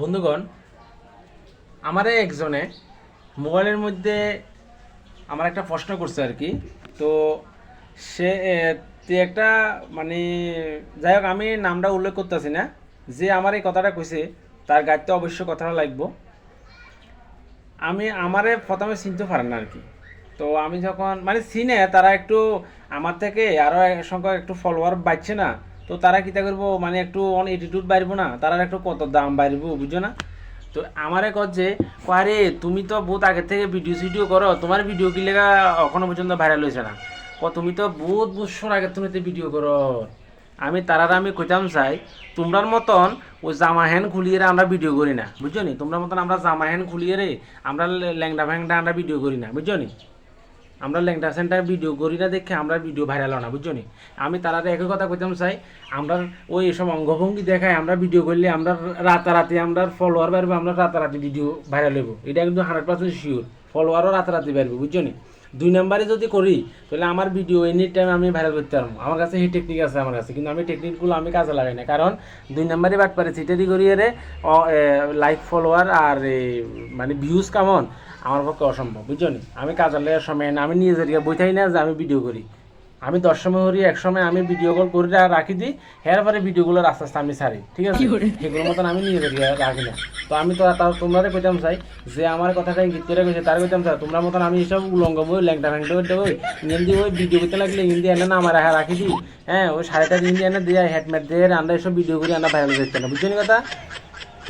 বন্ধুগণ আমারে একজনে মোবাইলের মধ্যে আমার একটা প্রশ্ন করছে আর কি। তো সে এ, তে একটা মানে যাই হোক আমি নামটা উল্লেখ করতেছি না। যে আমার এই কথাটা কইছে তার গাড়িতে অবশ্যই কথাটা লাগবো। আমি আমারে প্রথমে চিনতে পারেন না আর কি। তো আমি যখন মানে চিনে তারা একটু আমার থেকে আরও সংখ্যক একটু ফলোয়ার বাড়ছে না। তো তারা কিতা করব? মানে একটু অন এটিটিউড বাড়বো না? তারা একটু কত দাম বাড়বো, বুঝছ না? তো আমারে কচ্ছে আরে, তুমি তো বহুত আগে থেকে ভিডিও সিডিও করো, তোমার ভিডিও কি লেগা এখনও পর্যন্ত ভাইরাল হয়েছে না? ক তুমি তো বহুত বছর আগে তুমি ভিডিও করো। আমি তারার আমি কইতাম চাই, তোমরার মতন ওই জামা হ্যান খুলিয়ে রে আমরা ভিডিও করি না, বুঝছ নি? তোমরা মতন আমরা জামা হ্যান খুলিয়ে রে আমরা ল্যাংডা ফ্যাংডা আমরা ভিডিও করি না, বুঝছ নি? আমরা ল্যাংটা সেন্টার ভিডিও করি না দেখে আমরা ভিডিও ভাইরাল না বুঝছ নি? আমি তারারে একই কথা কইতাম চাই আমরা ওই সব অঙ্গভঙ্গি দেখায় আমরা ভিডিও করলে আমরা রাতারাতি আমরা ফলোয়ার বাড়বে, আমরা রাতারাতি ভিডিও ভাইরাল হইব। এটা কিন্তু হান্ড্রেড পার্সেন্ট শিওর ফলোয়ারও রাতারাতি বাড়বে, বুঝছ নি? দুই নাম্বারে যদি করি, তাহলে আমার ভিডিও এনি টাইম আমি ভাইরাল করতে পারব। আমার কাছে এই টেকনিক আছে আমার কাছে, কিন্তু আমি টেকনিকগুলো আমি কাজে লাগাই না। কারণ দুই নাম্বারে বাট পারে সিটারি করিয়ে লাইক ফলোয়ার আর মানে ভিউজ কেমন? আমার পক্ষে অসম্ভব বুঝছ নি আমি কাজের লেগে সময় না আমি নিজের বইথাই না যে আমি ভিডিও করি। আমি দশ সময় করি এক সময় আমি ভিডিও কল করে রাখি দিই এর পরে ভিডিওগুলো আস্তে আস্তে আমি সারি ঠিক আছে? সেগুলোর মতন আমি নিয়ে দিকে রাখি না। তো আমি তো তাও তোমরা কইতাম চাই যে আমার কথাটা ইঙ্গিত করে কইছে তার কইতাম চাই তোমরা মতন আমি সব উলঙ্গ বই ল্যাংটা ফ্যাংটা করতে বই হিন্দি ওই ভিডিও করতে লাগলে হিন্দি এনে না আমার রাখা রাখি দিই হ্যাঁ ওই সাড়ে চার হিন্দি এনে দিয়ে হেডমেট দিয়ে আমরা এসব ভিডিও করি আমরা ভাইরাল করতে না বুঝছ কথা?